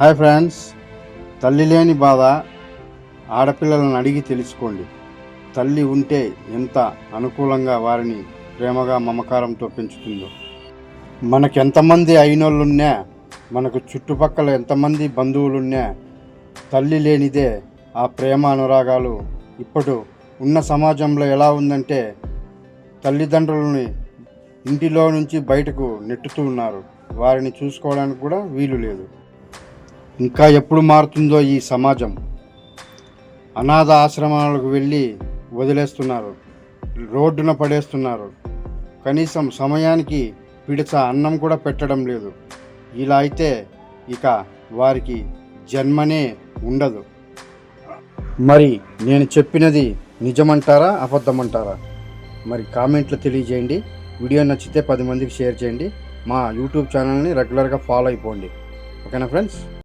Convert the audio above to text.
Hi friends తల్లి లేని బాధ ఆడపిల్లలను అడిగి తెలుసుకోండి. తల్లి ఉంటే ఎంత అనుకూలంగా వారిని ప్రేమగా మమకారంతో పెంచుతుందో. మనకు ఎంతమంది అయినోళ్ళున్నా మనకు చుట్టుపక్కల ఎంతమంది బంధువులున్నా తల్లి లేనిదే ఆ ప్రేమ అనురాగాలు ఇప్పుడు ఉన్న సమాజంలో ఎలా ఉందంటే తల్లిదండ్రులని ఇంటిలో నుంచి బయటకు నెట్టుతూ ఉన్నారు. వారిని చూసుకోవడానికి కూడా వీలు లేదు. ఇంకా ఎప్పుడు మారుతుందో ఈ సమాజం. అనాథ ఆశ్రమాలకు వెళ్ళి వదిలేస్తున్నారు. రోడ్డున పడేస్తున్నారు. కనీసం సమయానికి పిడిచ అన్నం కూడా పెట్టడం లేదు. ఇలా అయితే ఇక వారికి జన్మనే ఉండదు. మరి నేను చెప్పినది నిజమంటారా అబద్ధమంటారా? మరి కామెంట్లు తెలియజేయండి. వీడియో నచ్చితే పది మందికి షేర్ చేయండి. మా యూట్యూబ్ ఛానల్ని రెగ్యులర్గా ఫాలో అయిపోండి. ఓకేనా ఫ్రెండ్స్?